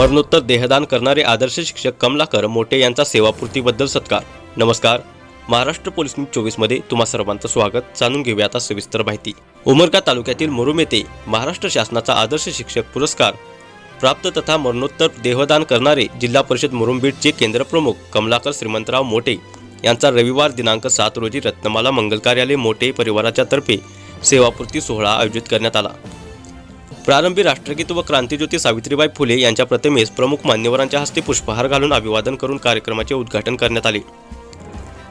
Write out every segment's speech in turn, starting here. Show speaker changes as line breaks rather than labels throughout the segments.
मरणोत्तर देहदान करणारे आदर्श शिक्षक कमलाकर मोठे यांचा सेवापूर्तीबद्दल सत्कार. नमस्कार. महाराष्ट्र पोलीस न्यूज चोवीसमध्ये तुम्हा सर्वांचं स्वागत. जाणून घेऊया आता सविस्तर माहिती. उमरगा तालुक्यातील मुरुम येथे महाराष्ट्र शासनाचा आदर्श शिक्षक पुरस्कार प्राप्त तथा मरणोत्तर देहदान करणारे जिल्हा परिषद मुरुमबीडचे केंद्रप्रमुख कमलाकर श्रीमंतराव मोठे यांचा रविवार दिनांक सात रोजी रत्नमाला मंगल कार्यालय मोठे परिवाराच्या तर्फे सेवापूर्ती सोहळा आयोजित करण्यात आला. प्रारंभी राष्ट्रगीत व क्रांतीज्योती सावित्रीबाई फुले यांच्या प्रतिमेस प्रमुख मान्यवरांच्या हस्ते पुष्पहार घालून अभिवादन करून कार्यक्रमाचे उद्घाटन करण्यात आले.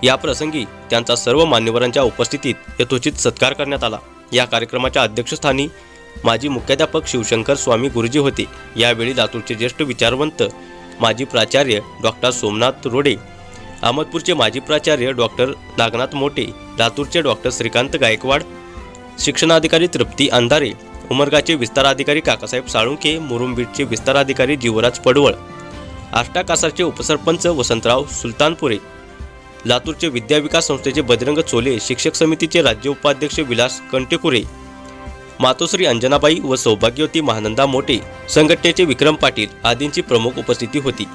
या प्रसंगी त्यांचा सर्व मान्यवरांच्या उपस्थितीत यथोचित सत्कार करण्यात आला. या कार्यक्रमाच्या अध्यक्षस्थानी माजी मुख्याध्यापक शिवशंकर स्वामी गुरुजी होते. यावेळी लातूरचे ज्येष्ठ विचारवंत माजी प्राचार्य डॉक्टर सोमनाथ रोडे अहमदपूरचे माजी प्राचार्य डॉक्टर नागनाथ मोटे लातूरचे डॉक्टर श्रीकांत गायकवाड शिक्षणाधिकारी तृप्ती अंधारे उमरगाचे विस्ताराधिकारी काकासाहेब साळुंके मुरुंबीडचे विस्ताराधिकारी जीवराज पडवळ आष्टा कासारचे उपसरपंच वसंतराव सुलतानपुरे लातूरचे विद्याविकास संस्थेचे बजरंग चोले शिक्षक समितीचे राज्य उपाध्यक्ष विलास कंटेकुरे मातोश्री अंजनाबाई व सौभाग्यवती महानंदा मोटे संघटनेचे विक्रम पाटील आदींची प्रमुख उपस्थिती होती.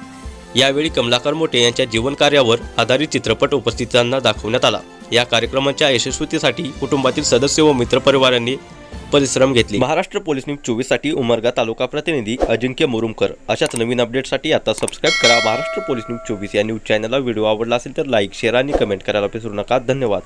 यावेळी कमलाकर मोटे यांच्या जीवनकार्यावर आधारित चित्रपट उपस्थितांना दाखवण्यात आला. या कार्यक्रमाच्या यशस्वीतेसाठी कुटुंबातील सदस्य व मित्रपरिवारांनी परिश्रम घेतले. महाराष्ट्र पोलीस न्यूज चोवीससाठी उमरगा तालुका प्रतिनिधी अजिंक्य मुरुमकर. अशाच नवीन अपडेटसाठी आता सबस्क्राईब करा महाराष्ट्र पोलीस न्यूज चोवीस या न्यूज चॅनलला व्हिडिओ आवडला असेल तर लाईक शेअर आणि कमेंट करायला विसरू नका. धन्यवाद.